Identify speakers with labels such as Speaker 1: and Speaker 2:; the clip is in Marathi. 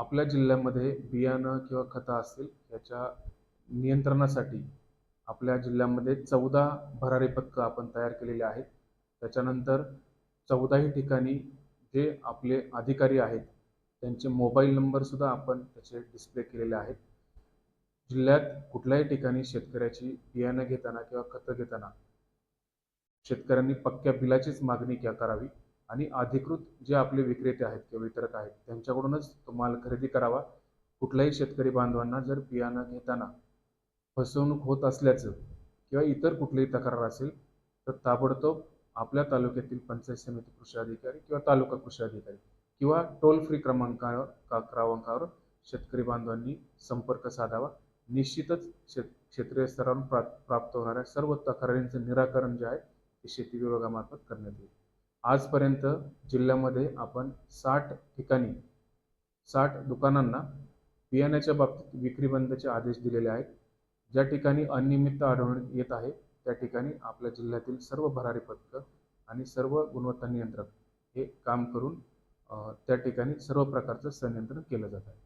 Speaker 1: आपल्या जिल्ह्यामध्ये बियाणं किंवा खतं असतील याच्या नियंत्रणासाठी आपल्या जिल्ह्यामध्ये चौदा भरारी पथकं आपण तयार केलेली आहेत. त्याच्यानंतर चौदाही ठिकाणी जे आपले अधिकारी आहेत त्यांचे मोबाईल नंबरसुद्धा आपण त्याचे डिस्प्ले केलेले आहेत. जिल्ह्यात कुठल्याही ठिकाणी शेतकऱ्याची बियाणं घेताना किंवा खतं घेताना शेतकऱ्यांनी पक्क्या बिलाचीच मागणी क्या करावी? आणि अधिकृत जे आपले विक्रेते आहेत किंवा वितरक आहेत त्यांच्याकडूनच तो माल खरेदी करावा. कुठल्याही शेतकरी बांधवांना जर बियाणं घेताना फसवणूक होत असल्याचं किंवा इतर कुठलीही तक्रार असेल तर ताबडतोब आपल्या तालुक्यातील पंचायत समिती कृषी अधिकारी किंवा तालुका कृषी अधिकारी किंवा टोल फ्री क्रमांकावर का- क्रमांकावर शेतकरी बांधवांनी संपर्क साधावा. निश्चितच शेत क्षेत्रीय स्तरावरून प्रा प्राप्त होणाऱ्या सर्व तक्रारींचं निराकरण जे आहे ते शेती विभागामार्फत करण्यात येईल. आजपर्यंत जिल्ह्यामध्ये आपण साठ ठिकाणी साठ दुकानांना बियाण्याच्या बाबतीत विक्री बंदचे आदेश दिलेले आहेत. ज्या ठिकाणी अनियमितता आढळून येत आहे त्या ठिकाणी आपल्या जिल्ह्यातील सर्व भरारी पथकं आणि सर्व गुणवत्ता नियंत्रक हे काम करून त्या ठिकाणी सर्व प्रकारचं संनियंत्रण केलं जात आहे.